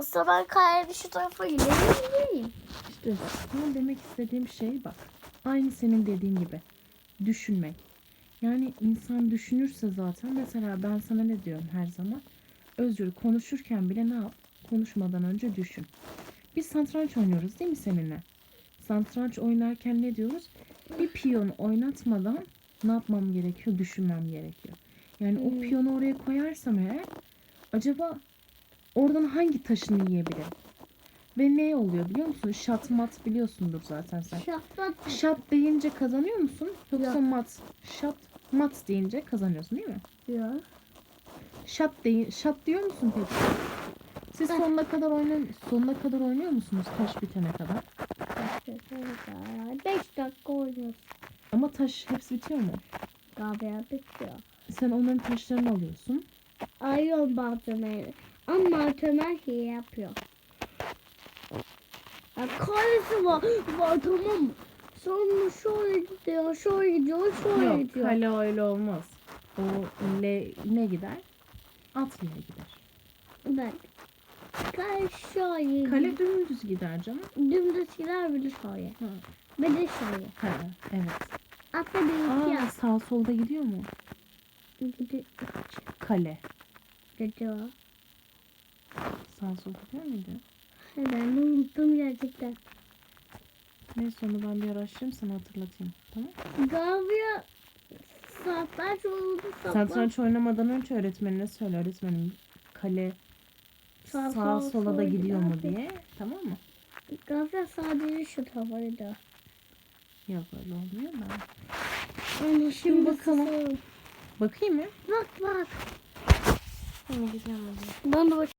Aslında ben kayanın şu tarafa gidelim. İşte sana demek istediğim şey bak. Aynı senin dediğin gibi. Düşünmek. Yani insan düşünürse zaten mesela ben sana ne diyorum her zaman? Özgür konuşurken bile ne yap? Konuşmadan önce düşün. Biz satranç oynuyoruz değil mi seninle? Satranç oynarken ne diyoruz? Bir piyon oynatmadan ne yapmam gerekiyor? Düşünmem gerekiyor. Yani o Hmm. piyonu oraya koyarsam eğer acaba oradan hangi taşını yiyebilirim? Ve ne oluyor biliyor musun? Şat mat biliyorsundur zaten sen. Şafak. Şat deyince kazanıyor musun? Yoksa Yok. mat. Şat mat deyince kazanıyorsun değil mi? Ya. Şat deyin şat diyor musun peki? Siz sonuna kadar oynan sonuna kadar oynuyor musunuz taş bitene kadar? 5 dakika oynuyoruz. Ama taş hepsi bitiyor mu? Galiba bitiyor. Sen onların taşlarını alıyorsun. Arıyorum malzemeleri. Ama malzemeler şey yapıyor. Ya karesi var. Var tamam mı? Sonra şöyle gidiyor, şöyle gidiyor, şöyle Yok gidiyor. kale öyle olmaz. O le, ne gider? At ile gider. Ben. Kale şöyle Kale dümdüz gider canım. Dümdüz gider bir de şöyle. Ha. Bir de şöyle. Ha, evet. Hatta bir iki Aa, sağ solda gidiyor mu? Gidiyor. Kale. Gidiyor. Sağ sol gidiyor muydu? Ben de unuttum gerçekten. Neyse onu ben bir araştırayım sana hatırlatayım. Tamam Galiba satranç oldu. Satranç. Oynamadan önce öğretmenine söyle. Öğretmenim kale Sağ, sağa sol, sola da gidiyor mu diye. Tamam mı? Galiba sadece şu tavaydı. Yok öyle olmuyor da. Ama şimdi bakalım. Bakayım mı? Bak bak. Hadi. Ben de bak.